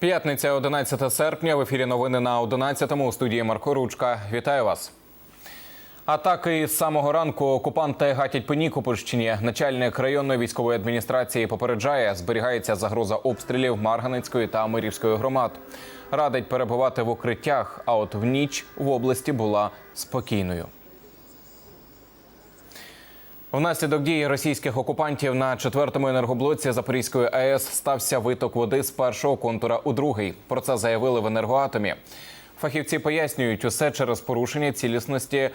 П'ятниця, 11 серпня. В ефірі новини на 11-му у студії Марко Ручка. Вітаю вас. Атаки з самого ранку окупанти гатять по Нікопольщині. Начальник районної військової адміністрації попереджає, зберігається загроза обстрілів Марганецької та Мирівської громад. Радить перебувати в укриттях. А от в ніч в області була спокійною. Внаслідок дії російських окупантів на четвертому енергоблоці Запорізької АЕС стався виток води з першого контура у другий. Про це заявили в енергоатомі. Фахівці пояснюють, усе через порушення цілісності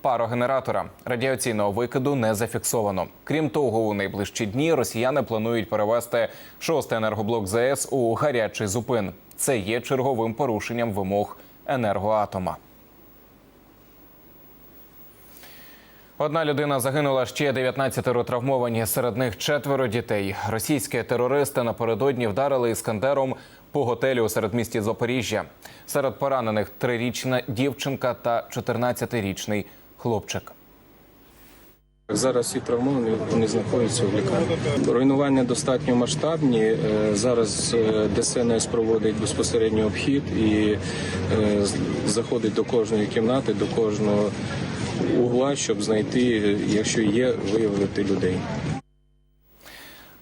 парогенератора. Радіаційного викиду не зафіксовано. Крім того, у найближчі дні росіяни планують перевести шостий енергоблок ЗАЕС у гарячий зупин. Це є черговим порушенням вимог енергоатома. Одна людина загинула ще 19 травмовані. Серед них четверо дітей. Російські терористи напередодні вдарили іскандером по готелю у середмісті Запоріжжя. Серед поранених трирічна дівчинка та 14-річний хлопчик. Зараз всі травмовані вони знаходяться в лікарні. Руйнування достатньо масштабні. Е, Зараз е, ДСНС проводить безпосередньо обхід і е, заходить до кожної кімнати, до кожного угла, щоб знайти, якщо є, виявити людей.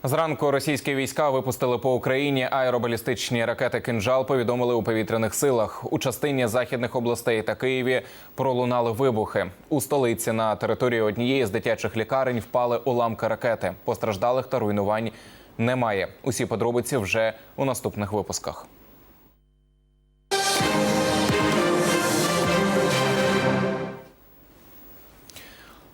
Зранку російські війська випустили по Україні аеробалістичні ракети «Кинжал», повідомили у повітряних силах. У частині західних областей та Києві пролунали вибухи. У столиці на території однієї з дитячих лікарень впали уламки ракети. Постраждалих та руйнувань немає. Усі подробиці вже у наступних випусках.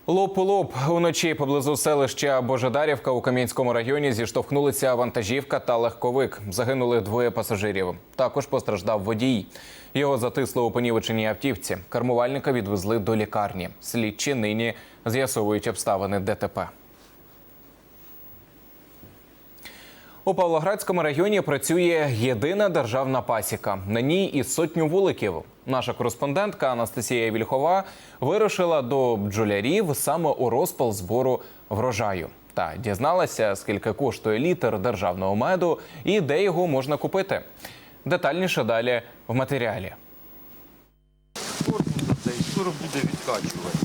Лоб у лоб уночі поблизу селища Божедарівка у Кам'янському районі зіштовхнулися вантажівка та легковик. Загинули двоє пасажирів. Також постраждав водій. Його затисло у понівеченій автівці. Кармувальника відвезли до лікарні. Слідчі нині з'ясовують обставини ДТП. У Павлоградському районі працює єдина державна пасіка. На ній із сотню вуликів. Наша кореспондентка Анастасія Вільхова вирушила до бджолярів саме у розпал збору врожаю. Та дізналася, скільки коштує літр державного меду і де його можна купити. Детальніше далі в матеріалі. скоро буде відкачуватися.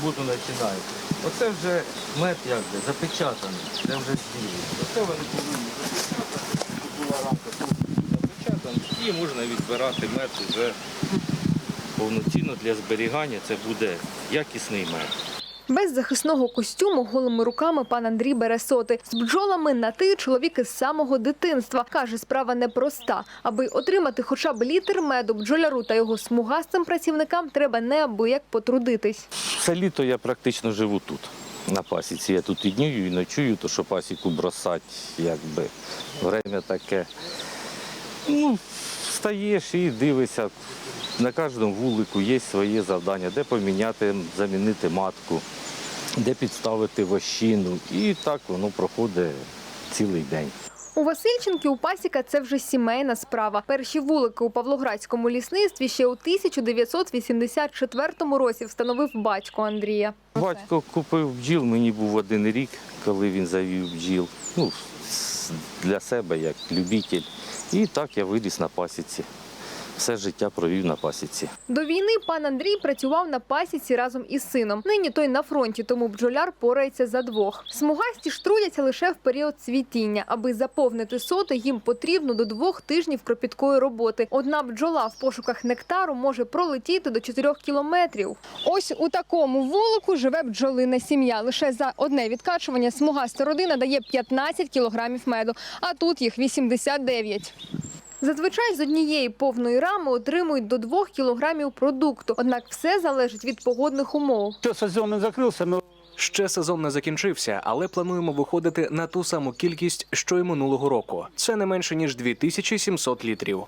Суботу починати. Оце вже мед як би запечатаний, це вже зділо. Оце вони повинні запечатати, була рамка повністю запечатана, і можна відбирати мед вже повноцінно для зберігання. Це буде якісний мед. Без захисного костюму голими руками пан Андрій бере соти. З бджолами на ти чоловік із самого дитинства. Каже, справа непроста. Аби отримати хоча б літр меду бджоляру та його смугастим працівникам треба неабияк потрудитись. Все літо я практично живу тут, на пасіці. Я тут і днюю, і ночую, то що пасіку бросати, якби время таке. Ну, встаєш і дивишся. На кожному вулику є своє завдання, де поміняти, замінити матку, де підставити вощину. І так воно проходить цілий день. У Васильченків у пасіка це вже сімейна справа. Перші вулики у Павлоградському лісництві ще у 1984 році встановив батько Андрія. Батько купив бджіл, мені був один рік, коли він завів бджіл. Ну, для себе як любитель. І так я виріс на пасіці. Все життя провів на пасіці. До війни пан Андрій працював на пасіці разом із сином. Нині той на фронті, тому бджоляр порається за двох. Смугасті ж лише в період цвітіння. Аби заповнити соти, їм потрібно до двох тижнів кропіткої роботи. Одна бджола в пошуках нектару може пролетіти до 4 кілометрів. Ось у такому вулику живе бджолина сім'я. Лише за одне відкачування смугаста родина дає 15 кілограмів меду, а тут їх 89. Зазвичай з однієї повної рами отримують до 2 кілограмів продукту. Однак все залежить від погодних умов. Що сезон не закрився, ну Ще сезон не закінчився, але плануємо виходити на ту саму кількість, що й минулого року. Це не менше ніж 2700 літрів.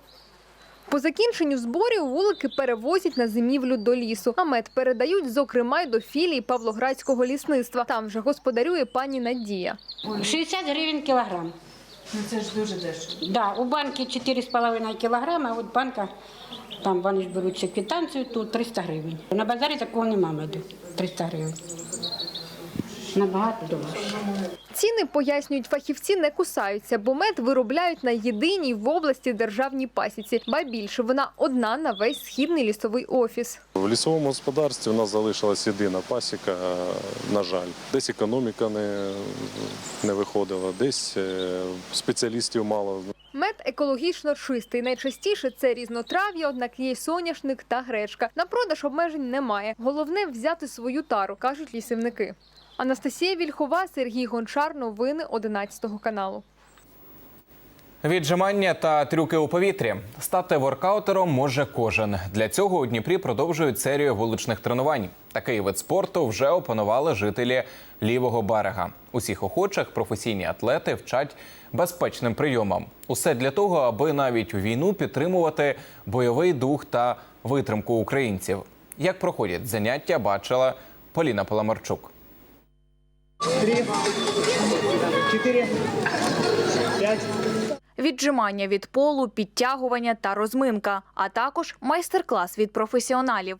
По закінченню зборів вулики перевозять на зимівлю до лісу, а мед передають, зокрема, й до філії Павлоградського лісництва. Там вже господарює пані Надія. 60 гривень кілограм. Ну це ж дуже дешево. Да, у банки 4,5 кілограма, а от банка, там вони ж беруть квитанцію, тут 300 гривень. На базарі такого нема меду, 300 гривень. Набагато дорожче. Ціни, пояснюють фахівці, не кусаються, бо мед виробляють на єдиній в області державній пасіці. Ба більше вона одна на весь східний лісовий офіс. В лісовому господарстві у нас залишилась єдина пасіка, е, на жаль. Десь економіка не, не виходила, десь е, спеціалістів мало. Мед екологічно чистий. Найчастіше це різнотрав'я, однак є й соняшник та гречка. На продаж обмежень немає. Головне взяти свою тару, кажуть лісівники. Анастасія Вільхова, Сергій Гончар. Новини 11 каналу. Віджимання та трюки у повітрі стати воркаутером може кожен. Для цього у Дніпрі продовжують серію вуличних тренувань. Такий вид спорту вже опанували жителі лівого берега. Усіх охочих професійні атлети вчать безпечним прийомам. Усе для того, аби навіть у війну підтримувати бойовий дух та витримку українців. Як проходять заняття, бачила Поліна Паламарчук. Віджимання від полу, підтягування та розминка, а також майстер-клас від професіоналів.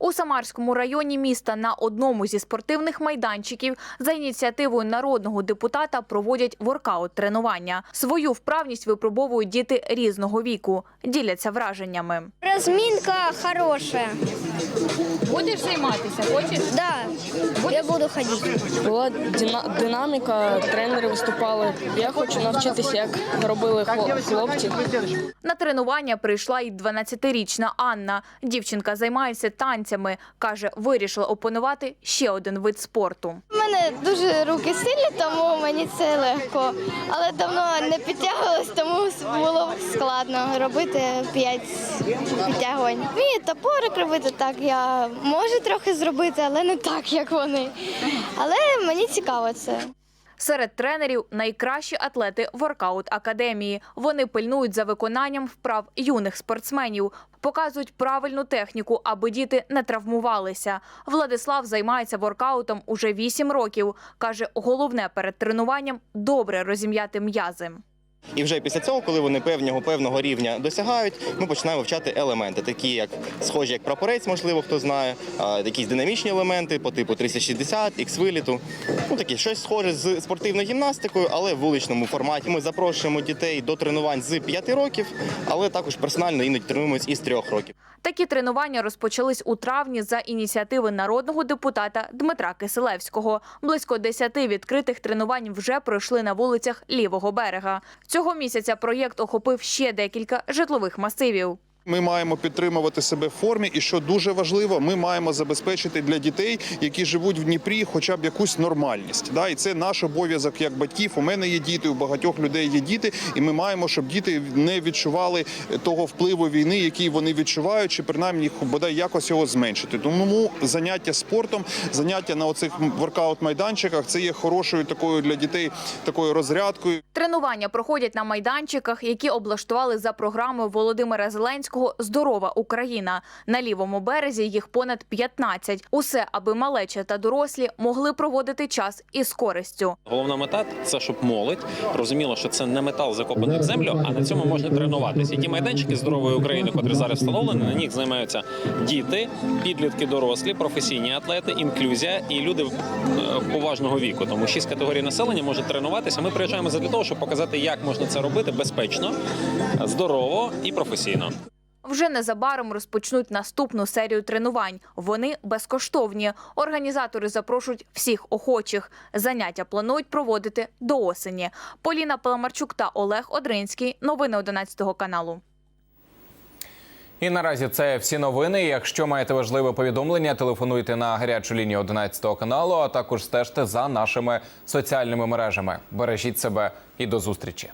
Been caught in the mosh pit. Fuel to the fire, ain't nobody can stop it. Trouble in my city, but you know I'm across it. Got a 40 on my hip and I'm liable to spark it. Throw down these hits, my click is indivisible. У Самарському районі міста на одному зі спортивних майданчиків за ініціативою народного депутата проводять воркаут-тренування. Свою вправність випробовують діти різного віку, діляться враженнями. Розмінка хороша. Будеш займатися? Хочеш? Да, я буду ходить. Була дина- динаміка, тренери виступали. Я хочу навчитися, як робили хло- хлопці. На тренування прийшла й 12-річна Анна. Дівчинка займається танцями. каже, вирішила опанувати ще один вид спорту. У мене дуже руки сильні, тому мені це легко. Але давно не підтягувалась, тому було складно робити п'ять підтягувань. Вмію топорик робити так. Я можу трохи зробити, але не так, як вони. Але мені цікаво це. Серед тренерів найкращі атлети воркаут академії. Вони пильнують за виконанням вправ юних спортсменів, показують правильну техніку, аби діти не травмувалися. Владислав займається воркаутом уже 8 років. каже, головне перед тренуванням добре розім'яти м'язи. І вже після цього, коли вони певного певного рівня досягають, ми починаємо вивчати елементи, такі як схожі як прапорець, можливо, хто знає, якісь динамічні елементи по типу 360, ікс-виліту. Ну такі щось схоже з спортивною гімнастикою, але в вуличному форматі. Ми запрошуємо дітей до тренувань з 5 років, але також персонально іноді тренуємось із 3 років. Такі тренування розпочались у травні за ініціативи народного депутата Дмитра Киселевського. Близько 10 відкритих тренувань вже пройшли на вулицях лівого берега. Цього місяця проєкт охопив ще декілька житлових масивів. Ми маємо підтримувати себе в формі, і що дуже важливо, ми маємо забезпечити для дітей, які живуть в Дніпрі, хоча б якусь нормальність. Да? І це наш обов'язок як батьків. У мене є діти, у багатьох людей є діти, і ми маємо, щоб діти не відчували того впливу війни, який вони відчувають, чи принаймні бодай якось його зменшити. Тому заняття спортом, заняття на оцих воркаут-майданчиках це є хорошою такою для дітей такою розрядкою. Тренування проходять на майданчиках, які облаштували за програмою Володимира Зеленського Здорова Україна. На лівому березі їх понад 15. Усе, аби малеча та дорослі могли проводити час із користю. Головна мета це щоб молодь розуміла, що це не метал закопаний в землю, а на цьому можна тренуватися. І ті майданчики здорової України, котрі зараз встановлені, на них займаються діти, підлітки, дорослі, професійні атлети, інклюзія і люди е, поважного віку. Тому шість категорій населення можуть тренуватися. Ми приїжджаємо для того, щоб показати, як можна це робити безпечно, здорово і професійно. Вже незабаром розпочнуть наступну серію тренувань. Вони безкоштовні. Організатори запрошують всіх охочих. Заняття планують проводити до осені. Поліна Паламарчук та Олег Одринський. Новини 11 каналу. І наразі це всі новини. Якщо маєте важливе повідомлення, телефонуйте на гарячу лінію 11 каналу, а також стежте за нашими соціальними мережами. Бережіть себе і до зустрічі.